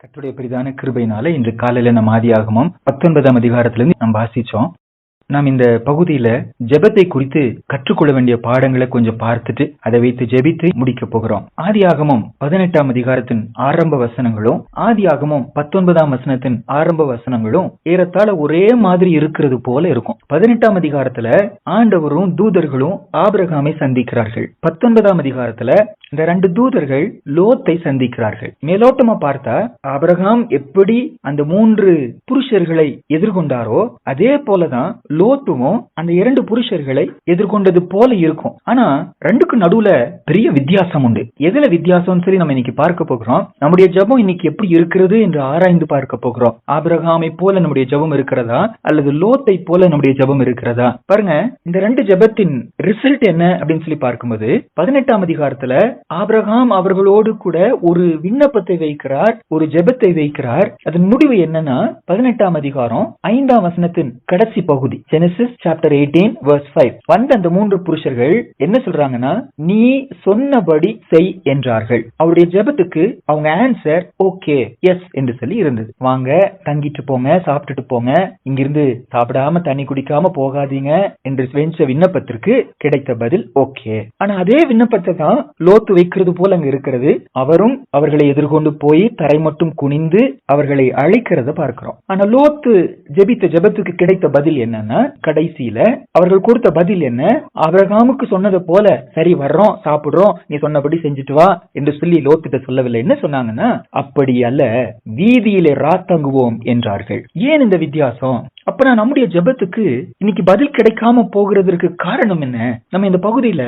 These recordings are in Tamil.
கட்டுடைய பெரிதான கிருபையினால இன்று காலையில நம்ம ஆதியாகமம் பத்தொன்பதாம் அதிகாரத்திலிருந்து நம்ம வாசிச்சோம். நாம் இந்த பகுதியில ஜெபத்தை குறித்து கற்றுக்கொள்ள வேண்டிய பாடங்களை கொஞ்சம் பார்த்துட்டு அதை வைத்து ஜெபித்து முடிக்க போகிறோம். ஆதி ஆகமும் பதினெட்டாம் அதிகாரத்தின் ஆரம்ப வசனங்களும் ஆதி ஆகமும் பத்தொன்பதாம் வசனத்தின் ஆரம்ப வசனங்களும் ஏறத்தாழ ஒரே மாதிரி இருக்கிறது போல இருக்கும். பதினெட்டாம் அதிகாரத்துல ஆண்டவரும் தூதர்களும் ஆபிரகாமை சந்திக்கிறார்கள். பத்தொன்பதாம் அதிகாரத்துல இந்த ரெண்டு தூதர்கள் லோத்தை சந்திக்கிறார்கள். மேலோட்டமா பார்த்தா ஆபிரகாம் எப்படி அந்த மூன்று புருஷர்களை எதிர்கொண்டாரோ அதே போலதான் லோத்துவும் அந்த இரண்டு புருஷர்களை எதிர்கொண்டது போல இருக்கும். ஆனா ரெண்டுக்கு நடுவுல பெரிய வித்தியாசம் உண்டு. எதுல வித்தியாசம் சொல்லி நம்ம இன்னைக்கு பார்க்க போகிறோம்? நம்முடைய ஜெபம் இன்னைக்கு எப்படி இருக்கிறது என்று ஆராய்ந்து பார்க்க போகிறோம். ஆபிரகாமை போல நம்முடைய ஜெபம் இருக்கிறதா? அல்லது லோத்தை போல நம்முடைய ஜெபம் இருக்கிறதா? பாருங்க இந்த ரெண்டு ஜெபத்தின் ரிசல்ட் என்ன அப்படின்னு சொல்லி பார்க்கும்போது பதினெட்டாம் அதிகாரத்துல ஆபிரகாம் அவர்களோடு கூட ஒரு விண்ணப்பத்தை வைக்கிறார் ஒரு ஜெபத்தை வைக்கிறார். அதன் முடிவு என்னன்னா பதினெட்டாம் அதிகாரம் ஐந்தாம் வசனத்தின் கடைசி பகுதி. Genesis chapter eighteen verse five வந்த அந்த மூன்று புருஷர்கள் என்ன சொல்றாங்கன்னா நீ சொன்னபடி செய் என்றார்கள். அவருடைய ஜெபத்துக்கு அவங்க ஆன்சர் ஓகே எஸ் என்று சொல்லி இருந்தது. வாங்க தங்கிட்டு போங்க சாப்பிட்டுட்டு போங்க இங்கிருந்து சாப்பிடாம தண்ணி குடிக்காம போகாதீங்க என்று வெஞ்ச விண்ணப்பத்திற்கு கிடைத்த பதில் ஓகே. ஆனா அதே விண்ணப்பத்தை தான் லோத்து வைக்கிறது போல அங்க இருக்கிறது. அவரும் அவர்களை எதிர்கொண்டு போய் தரை மட்டும் குனிந்து அவர்களை அழைக்கிறத பார்க்கிறோம். ஆனா லோத்து ஜெபித்த ஜெபத்துக்கு கிடைத்த பதில் என்னன்னா கடைசியில அவர்கள் கொடுத்த பதில் என்ன? அபிரகாமுக்கு சொன்னது போல சரி வர்றோம் சாப்பிடுறோம் நீ சொன்னபடி செஞ்சுட்டு வா என்று சொல்லி லோத்திட்ட சொல்லவில்லை. என்ன சொன்னாங்கன்னா அப்படி அல்ல வீதியிலே ராத்தங்குவோம் என்றார்கள். ஏன் இந்த வித்தியாசம்? அப்ப நம்முடைய ஜெபத்துக்கு இன்னைக்கு பதில் கிடைக்காம போகிறதுக்கு காரணம் என்ன? நம்ம இந்த பகுதியில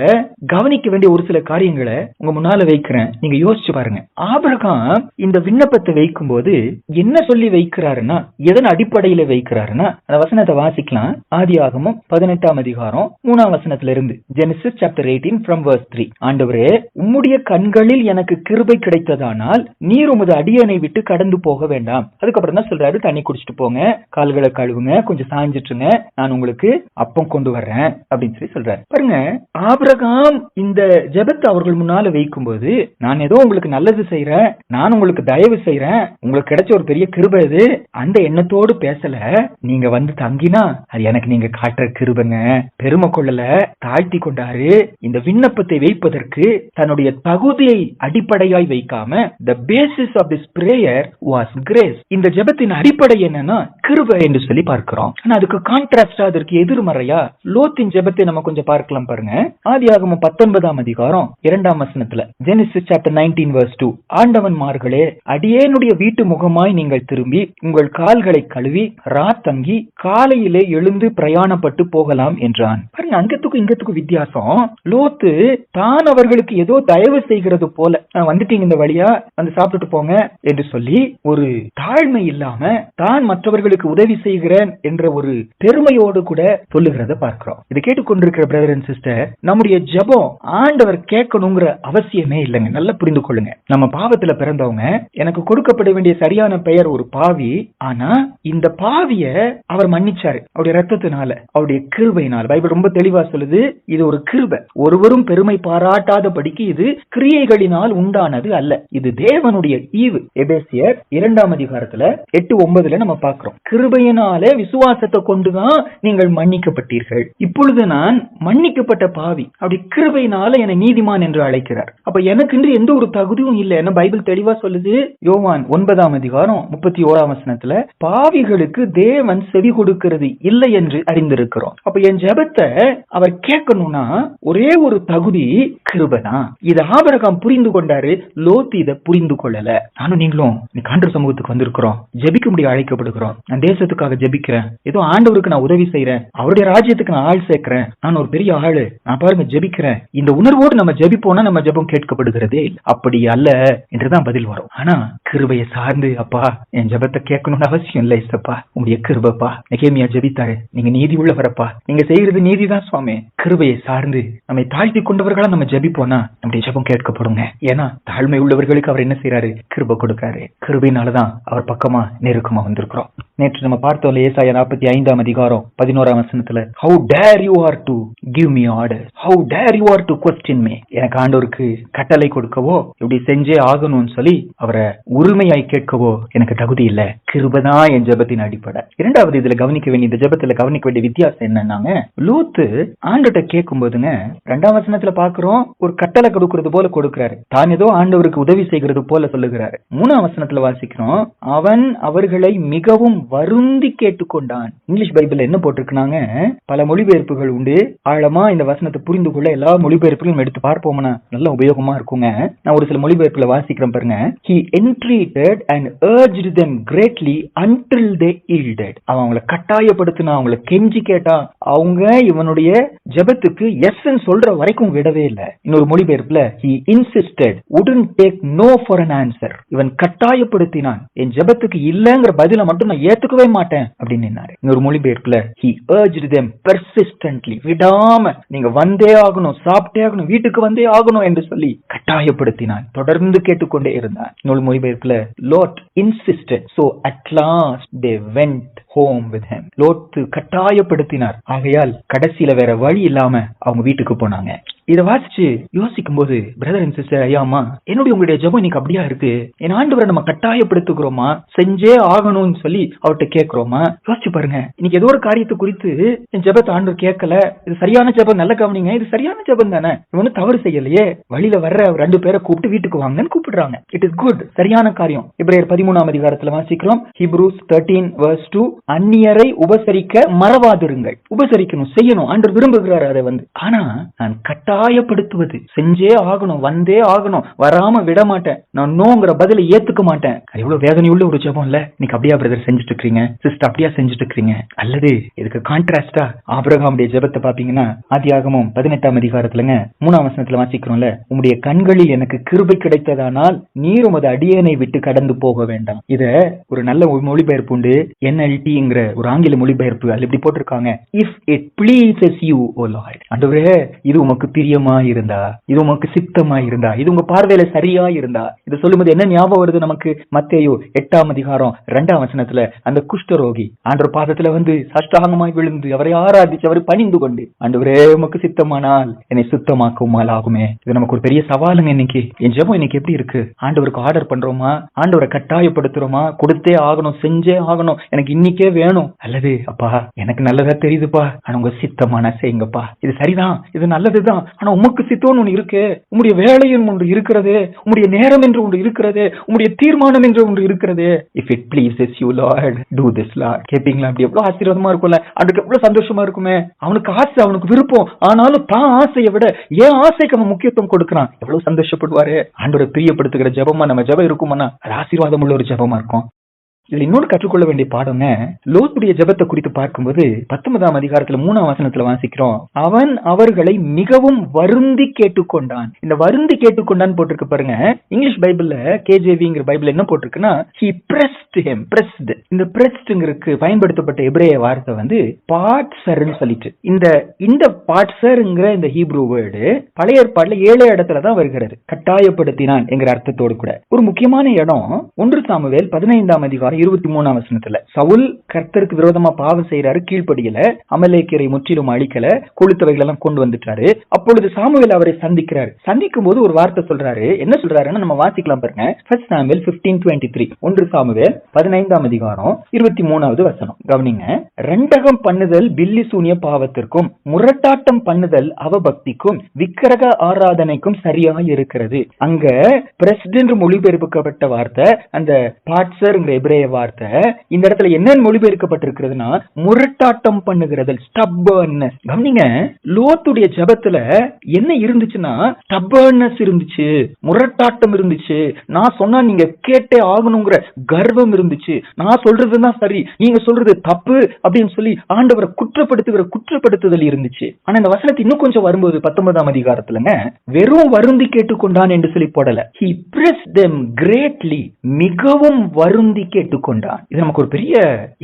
கவனிக்க வேண்டிய ஒரு சில காரியங்களை உங்க முன்னால வைக்கிறேன். நீங்க யோசிச்சு பாருங்க. ஆபிரகாம் இந்த விண்ணப்பத்தை வைக்கும்போது என்ன சொல்லி வைக்கிறாருன்னா எதன் அடிப்படையில வைக்கிறாருன்னா அந்த வசனத்தை வாசிக்கலாம். ஆதியாகமம் பதினெட்டாம் அதிகாரம் மூணாம் வசனத்துல இருந்து Genesis chapter eighteen from verse three ஆண்டவரே உம்முடைய கண்களில் எனக்கு கிருபை கிடைத்ததானால் நீர் உமது அடியனை விட்டு கடந்து போக வேண்டாம். அதுக்கப்புறம் தான் சொல்றாரு தண்ணி குடிச்சிட்டு போங்க கால்களை கழுவுங்க கொஞ்சம் சாஞ்சிட்டுங்க நான் உங்களுக்கு அப்பம் கொண்டு வர்றேன் அப்படின்னு சொல்லி சொல்றாரு. பாருங்க ஆபிரகாம் இந்த ஜெபத்தை அவர்கள் முன்னால வைக்கும் போது நான் ஏதோ உங்களுக்கு நல்லது செய்யறேன் நான் உங்களுக்கு தயவு செய்யறேன் உங்களுக்கு கிடைச்ச ஒரு பெரிய கிருபை இது அந்த எண்ணத்தோடு பேசல. நீங்க வந்து தங்கினா அது எனக்கு நீங்க காட்டுற கிருபங்க. பெருமை கொள்ளல தாழ்த்தி கொண்டாரு. இந்த விண்ணப்பத்தை வைப்பதற்கு தன்னுடைய தகுதியை அடிப்படையாய் வைக்காம the basis of this prayer was grace இந்த ஜெபத்தின் அடிப்படை என்னன்னா கிருபை என்று சொல்லி பார்க்கிறோம். ஆனா அதுக்கு கான்ட்ராஸ்டா அதற்கு எதிர்மறையா லோத்தின் ஜெபத்தை நம்ம கொஞ்சம் பார்க்கலாம் பாருங்க. ஆதியாகமம் பத்தொன்பதாம் அதிகாரம் இரண்டாம் வசனத்துல. Genesis chapter nineteen verse two ஆண்டவன்மார்களே அடியேனுடைய வீட்டு முகமாய் நீங்கள் திரும்பி உங்கள் கால்களை கழுவி ராத்தங்கி காலையிலே எழுந்து பிரயாணப்பட்டு போகலாம் என்றான். பாருங்க அங்கத்துக்கும் இங்கத்துக்கும் வித்தியாசம். லோத்து தான் அவர்களுக்கு ஏதோ தயவு செய்கிறது போல வந்துட்டீங்க இந்த வழியா வந்து சாப்பிட்டுட்டு போங்க என்று சொல்லி ஒரு தாழ்மை இல்லாம தான் மற்றவர்களுக்கு உதவி செய்கிற செய்கிறேன் என்ற ஒரு பெருமையோடு கூட சொல்லுகிறத பார்க்கிறோம். இதை கேட்டுக்கொண்டிருக்கிற பிரதர் அண்ட் சிஸ்டர் நம்முடைய ஜபம் ஆண்டவர் கேட்கணுங்கிற அவசியமே இல்லைங்க. நல்லா புரிந்து கொள்ளுங்க. நம்ம பாவத்துல பிறந்தவங்க எனக்கு கொடுக்கப்பட வேண்டிய சரியான பெயர் ஒரு பாவி ஆனா இந்த பாவிய அவர் மன்னிச்சாரு. அவருடைய ரத்தத்தினால அவருடைய கிருபையினால். பைபிள் ரொம்ப தெளிவா சொல்லுது இது ஒரு கிருபை. ஒருவரும் பெருமை பாராட்டாதபடிக்கு இது கிரியைகளினால் உண்டானது அல்ல. இது தேவனுடைய ஈவு. எபேசியர் இரண்டாம் அதிகாரத்துல எட்டு ஒன்பதுல நம்ம பார்க்கிறோம். கிருபையினாலே விசுவாசத்தை கொண்டுதான் நீங்கள் மன்னிக்கப்பட்டீர்கள். இப்பொழுது நான் மன்னிக்கப்பட்ட பாவி. அப்படி கிருபையினால என நீதிமான் என்று அழைக்கிறார். அப்ப எனக்கு இன்று எந்த ஒரு தகுதியும் இல்லை. என்ன பைபிள் தெளிவா சொல்லுது? யோவான் ஒன்பதாம் அதிகாரம் முப்பத்தி ஓராம் வசனத்துல பாவிகளுக்கு தேவன் செவி கொடுக்கிறது இல்லை என்று அறிந்திருக்கிறோம். அப்ப என் ஜெபத்தை அவர் கேட்கணும்னா ஒரே ஒரு தகுதி கிருபைதான் இது ஆபரகம் புரிந்து கொண்டாரு லோத்து இதை புரிந்து கொள்ளல. நானும் நீங்களும் இன்னைக்கு சமூகத்துக்கு வந்திருக்கிறோம். ஜெபிக்க முடிய அழைக்கப்படுகிறோம். நான் தேசத்துக்காக ஜெபிக்கிறேன் ஏதோ ஆண்டவருக்கு நான் உதவி செய்யறேன் அவருடைய ராஜ்யத்துக்கு நான் ஆள் சேர்க்கிறேன். நான் ஒரு பெரிய ஆளு. நான் பாருங்க ஜெபிக்கிறேன். இந்த உணர்வோடு நம்ம ஜெபிப்போம்னா நம்ம ஜெபம் கேட்கப்படுகிறதே இல்லை. அப்படி அல்ல என்றுதான் பதில் வரும். ஆனா கிருபையை சார்ந்து அப்பா என் ஜெபத்தை கேட்கணும்னு அவசியம் இல்லை இசப்பா. உங்களுடைய கிருபப்பா. நெகேமியா ஜெபித்தாரு. நீங்க நீதி உள்ளவரப்பா. நீங்க செய்யறது நீதி தான் சுவாமி. கிருபையை சார்ந்து நம்மை தாழ்த்தி கொண்டவர்களா நம்ம ஜெபிப்போம்னா நம்முடைய ஜெபம் கேட்கப்படுங்க. ஏன்னா தாழ்மை உள்ளவர்களுக்கு அவர் என்ன செய்யறாரு கிருபை கொடுக்காரு. கிருபையினாலதான் அவர் பக்கமா நெருக்கமா வந்திருக்கிறோம். நேற்று நம்ம பார்த்தோம்ல ஏசாய நாற்பத்தி ஐந்தாம் அதிகாரம் பதினோராம் வசனத்துல how dare you are to give me order how dare you are to question me எனக்கு ஆண்டோருக்கு கட்டளை கொடுக்கவோ இப்படி செஞ்சே ஆகணும்னு சொல்லி அவரை உரிமையாய் கேட்கவோ எனக்கு தகுதி இல்ல. கிருபதான் என் ஜபத்தின் அடிப்படை. இரண்டாவது இதுல கவனிக்க வேண்டிய இந்த ஜபத்துல கவனிக்க வேண்டிய வித்தியாசம் என்னன்னாங்க லூத்து ஆண்டுகிட்ட கேட்கும் போதுங்க ரெண்டாம் வசனத்துல பாக்குறோம் ஒரு கட்டளை கொடுக்கறது போல கொடுக்கிறாரு. தான் ஏதோ ஆண்டவருக்கு உதவி செய்கிறது போல சொல்லுகிறாரு. மூணாம் வசனத்துல வாசிக்கிறோம் அவன் அவர்களை மிகவும் வருந்தி கேட்டு கேட்டுக்கொண்டான். இங்கிலீஷ் பைபிள் என்ன போட்டிருக்குனாங்க? பல மொழிபெயர்ப்புகள் உண்டு. ஆழமா இந்த வசனத்தை புரிந்து கொள்ள எல்லா மொழிபெயர்ப்புகளும் எடுத்து பார்ப்போம்னா நல்ல உபயோகமா இருக்குங்க. நான் ஒரு சில மொழிபெயர்ப்புல வாசிக்கிறேன் பாருங்க. He entreated and urged them greatly until they yielded அவன் அவங்களை கட்டாயப்படுத்தினா அவங்கள கெஞ்சி கேட்டான். அவங்க இவனுடைய ஜெபத்துக்கு எஸ் சொல்ற வரைக்கும் விடவே இல்லை. இன்னொரு மொழிபெயர்ப்புல he insisted wouldn't take no for an answer இவன் கட்டாயப்படுத்தினான். என் ஜெபத்துக்கு இல்லங்கிற பதில மட்டும் நான் ஏத்துக்கவே மாட்டேன். அப்படின்னு நின்னாரு. இன்னொரு மொழிபெயர்ப்புல ஹி urged தெம் பெர்சிஸ்டன்ட்லி விடாம நீங்க வந்தே ஆகணும் சாப்பிட்டே ஆகணும் வீட்டுக்கு வந்தே ஆகணும் என்று சொல்லி கட்டாயப்படுத்தினான் தொடர்ந்து கேட்டுக்கொண்டே இருந்தான் இன்னொரு மொழிபெயர்ப்புல Lot insisted so at last they went home with him லோத்து கட்டாயப்படுத்தினார். ஆகையால் கடைசியில வேற வழி இல்லாம அவங்க வீட்டுக்கு போனாங்க. இதை வாசிச்சு யோசிக்கும் போது பிரதர் அண்ட் சிஸ்டர் ஐயாமா என்னுடைய உங்களுடைய ஜெபம் இன்னைக்கு அப்படியா இருக்கு? என் ஆண்டவரை நம்ம கட்டாயப்படுத்துகிறோமா? செஞ்சே ஆகணும்னு சொல்லி அவர்கிட்ட கேட்கிறோமா? யோசிச்சு பாருங்க. இன்னைக்கு ஏதோ ஒரு காரியத்தை குறித்து என் ஜபத்தை ஆண்டவர் கேட்கல. இது சரியான ஜெபம் நல்ல கவனிங்க. இது சரியான ஜெபம் தானே. இவனு தவறு செய்யலையே. வழியில வர்ற ரெண்டு பேரை கூப்பிட்டு வீட்டுக்கு வாங்கன்னு கூப்பிடுறாங்க. இட் இஸ் குட் சரியான காரியம். இப்ரேயர் பதிமூணாம் அதிகாரத்துல வாசிக்கிறோம். ஹிப்ரூஸ் தேர்ட்டீன் வர்ஸ் டூ அந்நியரை உபசரிக்க மறவாதிருங்கள். உபசரிக்கணும் செய்யணும். அன்று விரும்புகிறார் அதை வந்து. ஆனா நான் கட்டாயப்படுத்துவது செஞ்சே ஆகணும் வந்தே ஆகணும் வராம விட மாட்டேன் நான் நோங்கிற பதிலை ஏத்துக்க மாட்டேன். எவ்வளவு வேதனையுள்ள ஒரு ஜெபம் இல்ல? நீங்க அப்படியா பிரதர் செஞ்சுட்டு இருக்கீங்க சிஸ்டர் அப்படியா செஞ்சுட்டு இருக்கீங்க அல்லது இதுக்கு கான்ட்ராஸ்டா ஆபிரகாமுடைய ஜெபத்தை பாத்தீங்கன்னா ஆதியாகமும் பதினெட்டாம் அதிகாரத்துலங்க மூணாம் வசனத்துல வாசிக்கிறோம்ல உங்களுடைய கண்களில் எனக்கு கிருபை கிடைத்ததானால் நீர் உமது அடியனை விட்டு கடந்து போக வேண்டாம். இத ஒரு நல்ல ஒரு மொழிபெயர்ப்பு உண்டு. என்எல்டி என்எல்டிங்கிற ஒரு ஆங்கில மொழிபெயர்ப்பு அதில் இப்படி போட்டிருக்காங்க. If it pleases you O Lord அண்டவரே இது உமக்கு பிரியமா இருந்தா இது உமக்கு சித்தமா இருந்தா இது உங்க பார்வையில சரியா இருந்தா இது சொல்லும்போது என்ன ஞாபகம் வருது நமக்கு? மத்தேயோ எட்டாம் அதிகாரம் ரெண்டாம் வசனத்துல அந்த குஷ்டரோகி ஆண்டவர் பாதத்துல வந்து சஷ்டாங்கமாய் விழுந்து அவரை ஆராதிச்சு அவரை பணிந்து கொண்டு ஆண்டவரே உமக்கு சித்தமானால் என்னை சுத்தமாக்கும் ஆகுமே இது நமக்கு ஒரு பெரிய சவாலுங்க இன்னைக்கு. என் ஜெபம் இன்னைக்கு எப்படி இருக்கு? ஆண்டவருக்கு ஆர்டர் பண்றோமா? ஆண்டவரை கட்டாயப்படுத்துறோமா? கொடுத்தே ஆகணும் செஞ்சே ஆகணும். எனக்கு இன்னைக்கு வேணும். அல்லது அப்பா எனக்கு நல்லதா தெரியுதுப்பா. ஆனா உங்க சித்தமான செய்யுங்கப்பா. இது சரிதான். இது நல்லதுதான். ஆனா உமக்கு சித்தம்னு ஒண்ணு இருக்கு. உங்களுடைய வேலையும் ஒன்று இருக்கிறது. உங்களுடைய நேரம் என்று ஒன்று இருக்கிறது. உங்களுடைய தீர்மானம் என்று ஒன்று இருக்கிறது. If it pleases you Lord do this Lord கேப்பீங்களா? அப்படி எவ்வளவு ஆசீர்வாதமா இருக்கும்ல. அவனுக்கு எவ்வளவு சந்தோஷமா இருக்குமே. அவனுக்கு ஆசை அவனுக்கு விருப்பம். ஆனாலும் தான் ஆசையை விட ஏன் ஆசைக்கு அவன் முக்கியத்துவம் கொடுக்கிறான். எவ்வளவு சந்தோஷப்படுவாரு. ஆண்டோட பிரியப்படுத்துகிற ஜெபமா நம்ம ஜெபம் இருக்குமானா அது ஆசீர்வாதம் உள்ள ஒரு ஜெபமா இருக்கும். இதுல இன்னொரு கற்றுக்கொள்ள வேண்டிய பாடங்க லோத்துடைய ஜபத்தை குறித்து பார்க்கும்போது பத்தொன்பதாம் அதிகாரத்துல மூணாம் வசனத்துல வாசிக்கிறோம். அவன் அவர்களை மிகவும் வருந்தி கேட்டுக்கொண்டான். இந்த வருந்தி கேட்டுக்கொண்டான் போட்டிருக்கு பாருங்க. இங்கிலீஷ் பைபிள்ல கேஜேவிங்கிற பைபிள் என்ன போட்டிருக்குன்னா ஹி பிரஸ்ட் ஹெம் பிரஸ்ட் இந்த பிரஸ்ட்ங்கிறதுக்கு பயன்படுத்தப்பட்ட எபிரேய வார்த்தை வந்து பாட்சர்னு சொல்லிட்டு. இந்த இந்த பாட்சர்ங்கிற இந்த ஹீப்ரூ வேர்டு பழைய ஏற்பாடுல ஏழு இடத்துல தான் வருகிறது கட்டாயப்படுத்தினான் என்கிற அர்த்தத்தோடு கூட. ஒரு முக்கியமான இடம் ஒன்று சாமுவேல் பதினைந்தாம் அதிகாரம் அதிகாரம் இருபத்தி மூணாம் வசனத்துல சவுல் கர்த்தருக்கு விரோதமா பாவம் செய்யறாரு கீழ்ப்படியல அமலேக்கரை முற்றிலும் அழிக்கல கொளுத்தவைகள் எல்லாம் கொண்டு வந்துட்டாரு. அப்பொழுது சாமுவேல் அவரை சந்திக்கிறாரு. சந்திக்கும் போது ஒரு வார்த்தை சொல்றாரு. என்ன சொல்றாருன்னு நம்ம வாசிக்கலாம் பாருங்க. First Samuel fifteen twenty three ஒன்று சாமுவேல் பதினைந்தாம் அதிகாரம் இருபத்தி மூணாவது வசனம். கவனிங்க. ரெண்டகம் பண்ணுதல் பில்லி சூனிய பாவத்திற்கும் முரட்டாட்டம் பண்ணுதல் அவபக்திக்கும் விக்கிரக ஆராதனைக்கும் சரியா இருக்கிறது அங்க பிரசிடென்ட் மொழிபெயர்ப்புக்கப்பட்ட வார்த்தை அந்த பாட்சர்ங்கிற எபிரேய வார்த்தை. இந்த இடத்துல என்ன மொழிபெயர்க்கப்பட்டிருக்கிறதுனா முரட்டாட்டம் பண்ணுகிறது ஸ்டப்பர்னஸ் கவனிங்க லோத்துடைய ஜபத்துல என்ன இருந்துச்சுன்னா ஸ்டப்பர்னஸ் இருந்துச்சு முரட்டாட்டம் இருந்துச்சு. நான் சொன்னா நீங்க கேட்டே ஆகணுங்கிற கர்வம் இருந்துச்சு. நான் சொல்றதுதான் சரி நீங்க சொல்றது தப்பு அப்படின்னு சொல்லி ஆண்டவரை குற்றப்படுத்துகிற குற்றப்படுத்துதல் இருந்துச்சு. ஆனா இந்த வசனத்தை இன்னும் கொஞ்சம் வரும்போது பத்தொன்பதாம் அதிகாரத்துலங்க வெறும் வருந்தி கேட்டுக்கொண்டான் என்று சொல்லி போடல. ஹி பிரஸ் தெம் கிரேட்லி மிகவும் வருந்தி கேட்டு சேர்த்துக் இது நமக்கு ஒரு பெரிய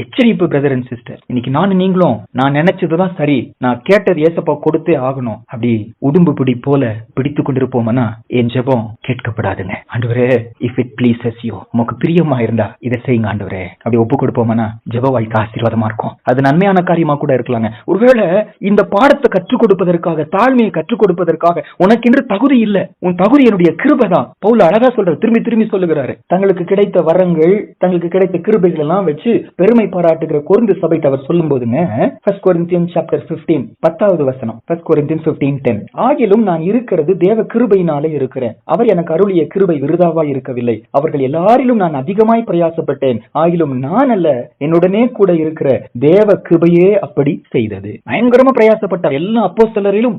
எச்சரிப்பு பிரதர் அண்ட் சிஸ்டர் இன்னைக்கு நானும் நீங்களும் நான் நினைச்சதுதான் சரி. நான் கேட்டது ஏசப்பா கொடுத்தே ஆகணும். அப்படி உடும்பு பிடி போல பிடித்து கொண்டிருப்போம்னா என் ஜெபம் கேட்கப்படாதுங்க. ஆண்டவரே if it pleases you உமக்கு பிரியமா இருந்தா இதை செய்யுங்க ஆண்டவரே. அப்படி ஒப்பு கொடுப்போம்னா ஜெப வாழ்க்கை ஆசீர்வாதமா இருக்கும். அது நன்மையான காரியமா கூட இருக்கலாங்க. ஒருவேளை இந்த பாடத்தை கற்றுக் கொடுப்பதற்காக தாழ்மையை கற்றுக் கொடுப்பதற்காக உனக்கென்று தகுதி இல்ல. உன் தகுதி என்னுடைய கிருபை தான் பவுல் அழகா சொல்ற திரும்பி திரும்பி சொல்லுகிறாரு. தங்களுக்கு கிடைத்த வரங்கள் தங்களுக்கு கிடைத்த கிருபைகள் எல்லாம் வச்சு பெருமை பாராட்டுகிற குறுந்து சபை அவர் சொல்லும் போதுங்க ஃபர்ஸ்ட் கொரிந்தியன் சாப்டர் 15 பத்தாவது வசனம். ஃபர்ஸ்ட் கொரிந்தியன் 15 டென் ஆகிலும் நான் இருக்கிறது தேவ கிருபையினாலே இருக்கிறேன். அவர் எனக்கு அருளிய கிருபை விருதாவா இருக்கவில்லை. அவர்கள் எல்லாரிலும் நான் அதிகமாய் பிரயாசப்பட்டேன். ஆகிலும் நான் அல்ல என்னுடனே கூட இருக்கிற தேவ கிருபையே அப்படி செய்தது. பயங்கரமா பிரயாசப்பட்டார். எல்லா அப்போ சிலரிலும்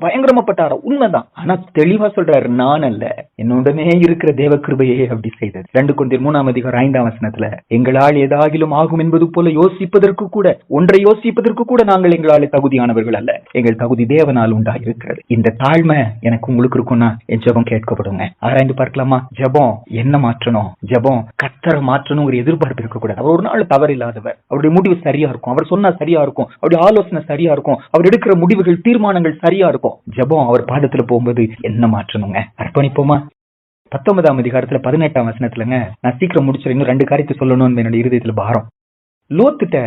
பட்டார் உண்மைதான். ஆனா தெளிவா சொல்றாரு நான் அல்ல என்னுடனே இருக்கிற தேவ கிருபையே அப்படி செய்தது. ரெண்டு கொண்டு மூணாம் அதிகாரம் ஐந்தாம் வசனத்துல எங்க எங்களால் ஏதாகிலும் ஆகும் என்பது போல யோசிப்பதற்கு கூட ஒன்றை யோசிப்பதற்கு கூட நாங்கள் எங்களால் தகுதியானவர்கள் அல்ல. எங்கள் தகுதி தேவனால் உண்டாயிருக்கிறது. இந்த தாழ்மை எனக்கு உங்களுக்கு இருக்கும்னா என் ஜபம் கேட்கப்படுங்க. ஆராய்ந்து பார்க்கலாமா? ஜெபம் என்ன மாற்றணும்? ஜெபம் கத்தரை மாற்றணுங்கிற எதிர்பார்ப்பு இருக்கக்கூடாது. அவர் ஒரு நாள் தவறு இல்லாதவர் அவருடைய முடிவு சரியா இருக்கும். அவர் சொன்னா சரியா இருக்கும். அவருடைய ஆலோசனை சரியா இருக்கும். அவர் எடுக்கிற முடிவுகள் தீர்மானங்கள் சரியா இருக்கும். ஜெபம் அவர் பாடத்துல போகும்போது என்ன மாற்றணுங்க? அர்ப்பணிப்போமா? பத்தொன்பதாம் அதிகாரத்துல பதினெட்டாம் வசனத்துலங்க நான் சீக்கிரம் முடிச்சிட இன்னும் ரெண்டு காரியத்தை சொல்லணும்னு என்னோட இருதயத்துல பாரம். லோத்துட்ட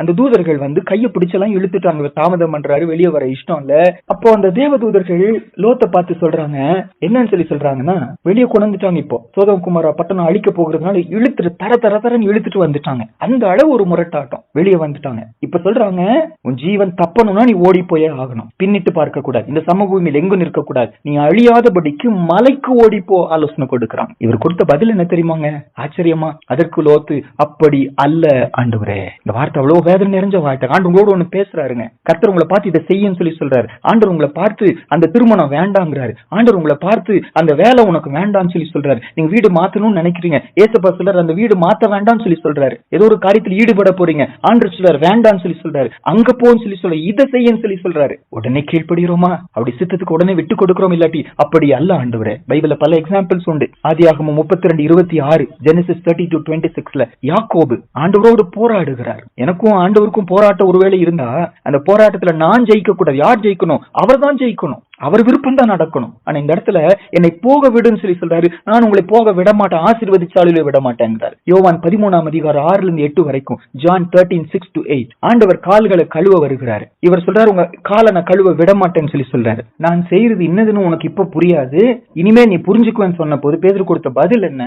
அந்த தூதர்கள் வந்து கையை பிடிச்செல்லாம் இழுத்துட்டாங்க. தாமதம் பண்றாரு வெளியே வர இஷ்டம் இல்ல. அப்போ அந்த தேவ தூதர்கள் லோத்தை பார்த்து சொல்றாங்க என்னன்னு சொல்லி சொல்றாங்கன்னா வெளியே கொண்டுட்டாங்க இப்போ. சோதம் குமாரா பட்டணம் அழிக்க போகிறதுனால இழுத்துட்டு தர தர தரன்னு இழுத்துட்டு வந்துட்டாங்க. அந்த அளவு ஒரு முரட்டாட்டம். வெளியே வந்துட்டாங்க. இப்ப சொல்றாங்க உன் ஜீவன் தப்பணும்னா நீ ஓடி போயே ஆகணும். பின்னிட்டு பார்க்க கூடாது இந்த சமபூமியில் எங்கும் நிற்க கூடாது நீ அழியாதபடிக்கு மலைக்கு ஓடி போ ஆலோசனை கொடுக்கறாங்க இவர் கொடுத்த பதில் என்ன தெரியுமாங்க? ஆச்சரியமா? அதற்கு லோத்து அப்படி அல்ல ஆண்டவரே. இந்த வார்த்தை அவ்வளவு வேதனை நிறைஞ்ச வார்த்தை. ஆண்டு உங்களோட ஒண்ணு பேசுறாருங்க. கர்த்தர் உங்களை பார்த்து இதை செய்யும் சொல்லி சொல்றாரு. ஆண்டவர் உங்களை பார்த்து அந்த திருமணம் வேண்டாங்கிறாரு. ஆண்டவர் உங்களை பார்த்து அந்த வேலை உனக்கு வேண்டாம்னு சொல்லி சொல்றாரு. நீங்க வீடு மாத்தணும்னு நினைக்கிறீங்க. ஏசப்பா சொல்றாரு அந்த வீடு மாத்த வேண்டாம்னு சொல்லி சொல்றாரு. ஏதோ ஒரு காரியத்தில் ஈடுபட போறீங்க. ஆண்டர் சொல்றாரு வேண்டாம்னு சொல்லி சொல்றாரு. அங்க போன்னு சொல்லி சொல்ல இதை செய்யன்னு சொல்லி சொல்றாரு. உடனே கீழ்ப்படுகிறோமா? அப்படி சித்தத்துக்கு உடனே விட்டு கொடுக்கிறோம் இல்லாட்டி அப்படி அல்ல ஆண்டவரே. பைபிள்ல பல எக்ஸாம்பிள்ஸ் உண்டு. ஆதியாகமம் முப்பத்தி ரெண்டு இருபத்தி ஆறு ஜெனசிஸ் தேர்ட்டி டு டுவெண்ட்டி சிக்ஸ்ல யாக்கோபு ஆண்டவரோடு போராடுகிறார். எனக்கும் ஆண்டவருக்கும் போராட்டம் ஒருவேளை இருந்தா அந்த போராட்டத்துல நான் ஜெயிக்க கூடாது யார் ஜெயிக்கணும்? அவர் தான் ஜெயிக்கணும். அவர் விருப்பம் தான் நடக்கணும். ஆனா இந்த இடத்துல என்னை போக விடுன்னு சொல்லி சொல்றாரு. நான் உங்களை போக விட மாட்டேன் ஆசீர்வதிச்சாலுமே விட மாட்டேங்கிறார் யோவான் பதிமூணாம் அதிகாரம் ஆறுல இருந்து எட்டு வரைக்கும் John thirteen six to eight ஆண்டவர் கால்களை கழுவ வருகிறாரு. இவர் சொல்றாரு உங்க காலை நான் கழுவ விட மாட்டேன்னு சொல்லி சொல்றாரு. நான் செய்யறது என்னதுன்னு உனக்கு இப்ப புரியாது. இனிமே நீ புரிஞ்சுக்குவேன்னு சொன்ன போது பேதர் கொடுத்த பதில் என்ன?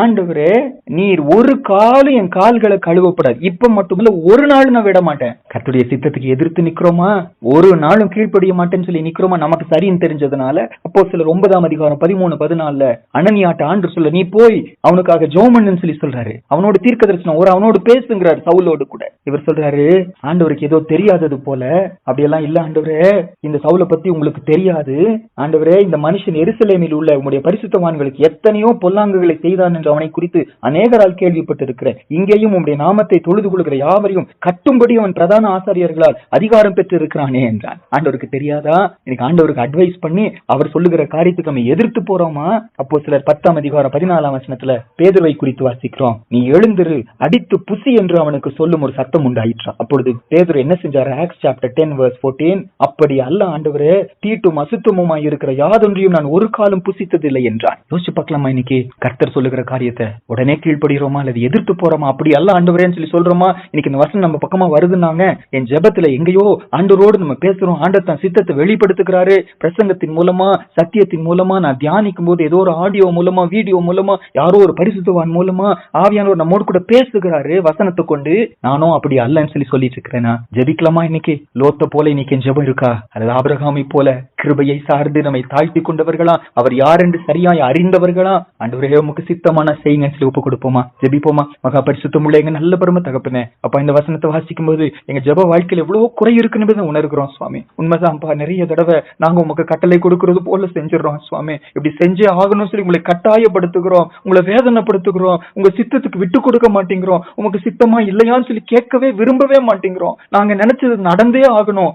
ஆண்டவரே நீர் ஒரு காலும் என் கால்களை கழுவப்படாது. இப்ப மட்டுமில்ல ஒரு நாள் நான் விட மாட்டேன் கத்துடைய சித்தத்துக்கு எதிர்த்து நிக்கிறோமா? ஒரு நாளும் கீழ்ப்படிய மாட்டேன்னு சொல்லி நிக்கிறோமா? நமக்கு சரின்னு தெரிஞ்சதுனால அப்போ சிலர் ஒன்பதாம் அதிகாரம் பதிமூணு பதினாலுல அனனியாட்ட ஆண்டு சொல்ல நீ போய் அவனுக்காக ஜோமன் சொல்லி சொல்றாரு. அவனோட தீர்க்க தரிசனம் ஒரு அவனோடு பேசுங்கிறாரு சவுலோடு கூட. இவர் சொல்றாரு ஆண்டவருக்கு ஏதோ தெரியாதது போல அப்படியெல்லாம் இல்ல ஆண்டவரே. இந்த சவுல பத்தி உங்களுக்கு தெரியாது. ஆண்டவரே இந்த மனுஷன் எருசலேமில் உள்ள உங்களுடைய பரிசுத்தவான்களுக்கு எத்தனையோ பொல்லாங்குகளை செய்தான் என்று அவனை குறித்து அநேகரால் கேள்விப்பட்டிருக்கிறேன். இங்கேயும் உங்களுடைய நாமத்தை தொழுது கொள்கிற யாவரையும் கட்டும்படி அவன் பிரதான ஆசாரியர்களால் அதிகாரம் பெற்று இருக்கிறானே என்றான். ஆண்டவருக்கு தெரியாதா? எனக்கு ஆண்டவர் ஆண்டவருக்கு அட்வைஸ் பண்ணி அவர் சொல்லுகிற காரியத்துக்கு நம்ம எதிர்த்து போறோமா? அப்போ சிலர் பத்தாம் அதிகாரம் பதினாலாம் வசனத்துல பேதுருவை குறித்து வாசிக்கிறோம். நீ எழுந்திரு அடித்து புசி என்று அவனுக்கு சொல்லும் ஒரு சத்தம் உண்டாயிற்றான் அப்பொழுது பேதுரு என்ன செஞ்சார்? Acts chapter ten verse fourteen அப்படி அல்ல ஆண்டவரே தீட்டும் அசுத்தமுமாய் இருக்கிற யாதொன்றையும் நான் ஒரு காலம் புசித்ததில்லை என்றான் யோசிச்சு பார்க்கலாமா இன்னைக்கு? கர்த்தர் சொல்லுகிற காரியத்தை உடனே கீழ்படுகிறோமா அல்லது எதிர்த்து போறோமா? அப்படி அல்ல ஆண்டவரேன்னு சொல்லி சொல்றோமா? இன்னைக்கு இந்த வசனம் நம்ம பக்கமா வருதுன்னாங்க. என் ஜெபத்துல எங்கேயோ ஆண்டவரோடு நம்ம பேசுறோம். ஆண்டர் தன் சித்தத்தை வெளிப்படுத்துகிறாரு. பிரசங்கத்தின் மூலமா சத்தியத்தின் மூலமா நான் தியானிக்கும் போது ஏதோ ஒரு ஆடியோ மூலமா வீடியோ மூலமா யாரோ ஒரு பரிசுத்தவான் மூலமா ஆவியானவர் நம்மோடு கூட பேசுகிறாரு வசனத்தை கொண்டு நானும் அப்படி அல்லன்னு சொல்லி சொல்லிட்டு இருக்கிறேனா? ஜெபிக்கலாமா இன்னைக்கு? லோத்த போல இன்னைக்கு என் ஜெபம் இருக்கா? அல்லது ஆபிரகாமை போல கிருபையை சார்ந்து நம்மை தாழ்த்தி கொண்டவர்களா? அவர் யார் என்று சரியாய் அறிந்தவர்களா? அன்றுவரே உமக்கு சித்தமான செய்யுங்கன்னு சொல்லி ஒப்பு கொடுப்போமா? ஜெபிப்போமா? மகா பரிசுத்தம் உள்ள எங்க நல்ல பெருமை தகப்பனே. அப்ப இந்த வசனத்தை வாசிக்கும் போது எங்க ஜெப வாழ்க்கையில் எவ்வளவு குறை இருக்குன்னு உணர்கிறோம் சுவாமி. உண்மைதான்ப்பா நிறைய தடவை நான் நாங்க உமக்கு கட்டளை கொடுக்கறது போல செஞ்சிடறோம் சுவாமி. இப்படி செஞ்சே ஆகணும்னு சொல்லி உங்களை கட்டாயப்படுத்துகிறோம் உங்களை வேதனைப்படுத்துகிறோம் உங்க சித்தத்துக்கு விட்டு கொடுக்க மாட்டேங்கிறோம் உமக்கு சித்தமா இல்லையான்னு சொல்லி கேட்கவே விரும்பவே மாட்டேங்கிறோம். நாங்க நினைச்சது நடந்தே ஆகணும்.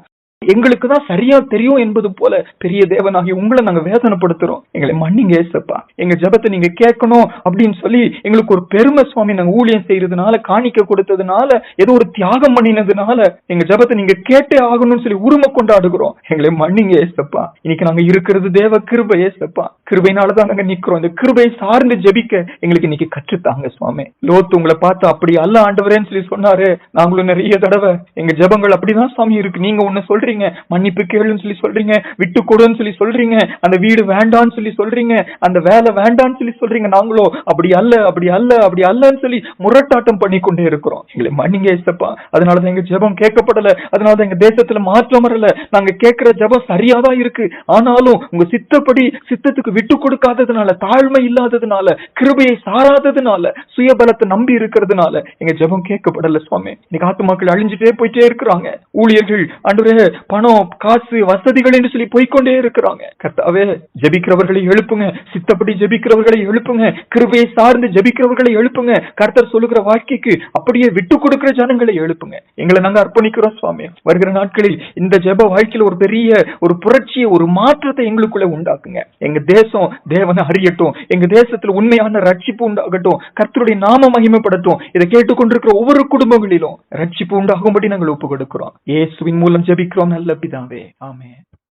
எங்களுக்கு தான் சரியா தெரியும் என்பது போல பெரிய தேவனாகி உங்களை நாங்க வேதனைப்படுத்துறோம். எங்களை மன்னிங்க ஏசப்பா. எங்க ஜெபத்தை நீங்க கேட்கணும் அப்படின்னு சொல்லி எங்களுக்கு ஒரு பெருமை சுவாமி நாங்க ஊழியம் செய்யறதுனால காணிக்க கொடுத்ததுனால ஏதோ ஒரு தியாகம் பண்ணினதுனால எங்க ஜெபத்தை நீங்க கேட்டே ஆகணும்னு சொல்லி உரிமை கொண்டாடுகிறோம். எங்களை மன்னிங்க ஏசப்பா. இன்னைக்கு நாங்க இருக்கிறது தேவ கிருபை ஏசப்பா. கிருபையினாலதான் நாங்க நிக்கிறோம். இந்த கிருபை சார்ந்து ஜெபிக்க எங்களுக்கு இன்னைக்கு கற்றுத்தாங்க சுவாமி. லோத்து உங்களை பார்த்து அப்படி அல்ல ஆண்டவரேன்னு சொல்லி சொன்னாரு. நாங்களும் நிறைய தடவை எங்க ஜெபங்கள் அப்படிதான் சாமி இருக்கு. நீங்க ஒண்ணு சொல்றீங்க சொல்றீங்க மன்னிப்பு கேளுன்னு சொல்லி சொல்றீங்க விட்டு கொடுன்னு சொல்லி சொல்றீங்க அந்த வீடு வேண்டான்னு சொல்லி சொல்றீங்க அந்த வேலை வேண்டான்னு சொல்லி சொல்றீங்க நாங்களோ அப்படி அல்ல அப்படி அல்ல அப்படி அல்லன்னு சொல்லி முரட்டாட்டம் பண்ணி கொண்டே இருக்கிறோம். எங்களை மன்னிங்க ஏசப்பா. அதனாலதான் எங்க ஜெபம் கேட்கப்படல. அதனாலதான் எங்க தேசத்துல மாற்றம் வரல. நாங்க கேட்கிற ஜெபம் சரியாதான் இருக்கு. ஆனாலும் உங்க சித்தப்படி சித்தத்துக்கு விட்டு கொடுக்காததுனால தாழ்மை இல்லாததுனால கிருபையை சாராததுனால சுயபலத்தை நம்பி இருக்கிறதுனால எங்க ஜெபம் கேட்கப்படல சுவாமி. இன்னைக்கு ஆத்துமாக்கள் அழிஞ்சிட்டே போயிட்டே இருக்கிறாங்க. ஊழியர்கள் அன்று பணம் காசு வசதிகள் என்று சொல்லி போய்க்கொண்டே இருக்கிறாங்க. கர்த்தாவே ஜெபிக்கிறவர்களை எழுப்புங்க. சித்தப்படி ஜெபிக்கிறவர்களை எழுப்புங்க. கிருபையை சார்ந்து ஜெபிக்கிறவர்களை எழுப்புங்க. கர்த்தர் சொல்லுகிற வாழ்க்கைக்கு அப்படியே விட்டு கொடுக்கிற ஜனங்களை எழுப்புங்க. எங்களை நாங்க அர்ப்பணிக்கிறோம் சுவாமி. வருகிற நாட்களில் இந்த ஜெப வாழ்க்கையில் ஒரு பெரிய ஒரு புரட்சியை ஒரு மாற்றத்தை எங்களுக்குள்ள உண்டாக்குங்க. எங்க தேசம் தேவனை அறியட்டும். எங்க தேசத்துல உண்மையான ரட்சிப்பு உண்டாகட்டும். கர்த்தருடைய நாம மகிமைப்படட்டும் இதை கேட்டுக்கொண்டிருக்கிற ஒவ்வொரு குடும்பங்களிலும் ரட்சிப்பு உண்டாகும்படி நாங்கள் ஒப்பு கொடுக்கிறோம் இயேசுவின் மூலம் ஜெபிக்கிறோம். நல்ல பிதாவே. ஆமே